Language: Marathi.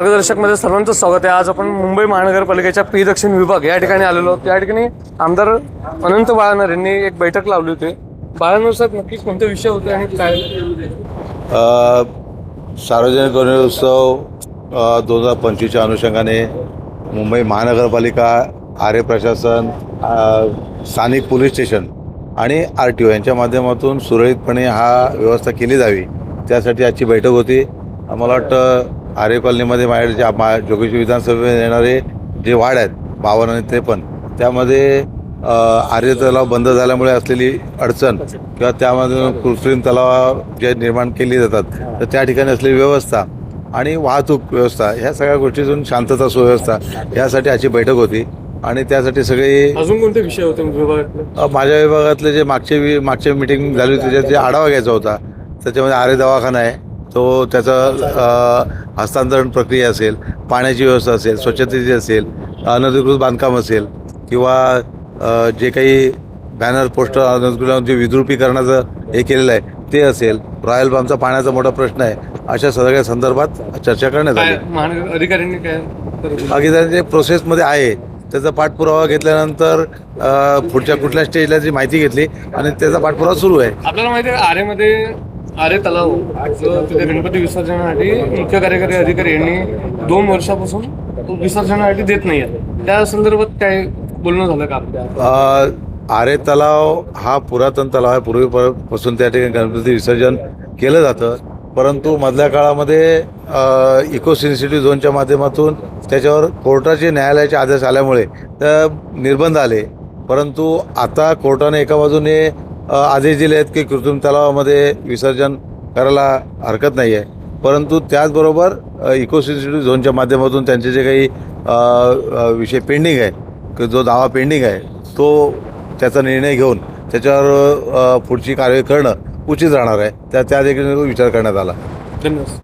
मार्गदर्शकमध्ये सर्वांचं स्वागत आहे. आज आपण मुंबई महानगरपालिकेच्या पी दक्षिण विभाग या ठिकाणी आलेलो त्या ठिकाणी आमदार अनंत बाळानर यांनी एक बैठक लावली होती. बाळानर साहेब नक्की कोणते विषय होते आणि काय? सार्वजनिक गणेशोत्सव दोन हजार पंचवीसच्या अनुषंगाने मुंबई महानगरपालिका आर्य प्रशासन स्थानिक पोलीस स्टेशन आणि आर टी ओ यांच्या माध्यमातून सुरळीतपणे हा व्यवस्था केली जावी. त्यासाठी आजची बैठक होती. मला वाटतं आरे कॉलनीमध्ये माझ्या जे मा जोगेश्वरी विधानसभेत येणारे जे वाढ आहेत बावन्न आणि त्रेपन्न त्यामध्ये आर्य तलाव बंद झाल्यामुळे असलेली अडचण किंवा त्यामधून कृत्रिम तलाव जे निर्माण केली जातात तर त्या ठिकाणी असलेली व्यवस्था आणि वाहतूक व्यवस्था ह्या सगळ्या गोष्टीतून शांतता सुव्यवस्था यासाठी आजची बैठक होती. आणि त्यासाठी सगळी अजून कोणते विषय होते माझ्या विभागातले जे मागचे मागच्या मिटिंग झाली होती त्याच्यात जे आढावा घ्यायचा होता त्याच्यामध्ये आरे दवाखाना आहे तो त्याचं हस्तांतरण प्रक्रिया असेल पाण्याची व्यवस्था असेल स्वच्छतेची असेल अनधिकृत बांधकाम असेल किंवा जे काही बॅनर पोस्टर अनधिकृत जे विद्रुपीकरणाचं हे केलेलं आहे ते असेल रॉयल बामचा पाण्याचा मोठा प्रश्न आहे अशा सगळ्या संदर्भात चर्चा करण्यात आली. अधिकाऱ्यांनी काय प्रोसेसमध्ये आहे त्याचा पाठपुरावा घेतल्यानंतर पुढच्या कुठल्या स्टेजला जी माहिती घेतली आणि त्याचा पाठपुरावा सुरू आहे. आपल्याला माहिती आहे आरेमध्ये आरे तलाव. जो तिथे गणपती विसर्जनासाठी मुख्य कार्यकारी अधिकारी यांनी दोन वर्षापासून तो विसर्जनासाठी देत नाही आहे त्या संदर्भात काय बोलणं झालं का आपल्या? आरे तलाव हा पुरातन तलाव आहे. पूर्वीपासून त्या ठिकाणी गणपती विसर्जन केलं जातं. परंतु मधल्या काळामध्ये इको सेन्सिटिव्ह झोनच्या माध्यमातून त्याच्यावर कोर्टाचे न्यायालयाचे आदेश आल्यामुळे तर निर्बंध आले. परंतु आता कोर्टाने एका बाजूने आदेश दिले आहेत की कृत्रिम तलावामध्ये विसर्जन करायला हरकत नाही आहे. परंतु त्याचबरोबर इको झोनच्या माध्यमातून त्यांचे जे काही विषय पेंडिंग आहे की जो दावा पेंडिंग आहे तो त्याचा निर्णय घेऊन त्याच्यावर पुढची कार्यवाही करणं उचित राहणार आहे. त्या त्या देखील विचार करण्यात आला. धन्यवाद.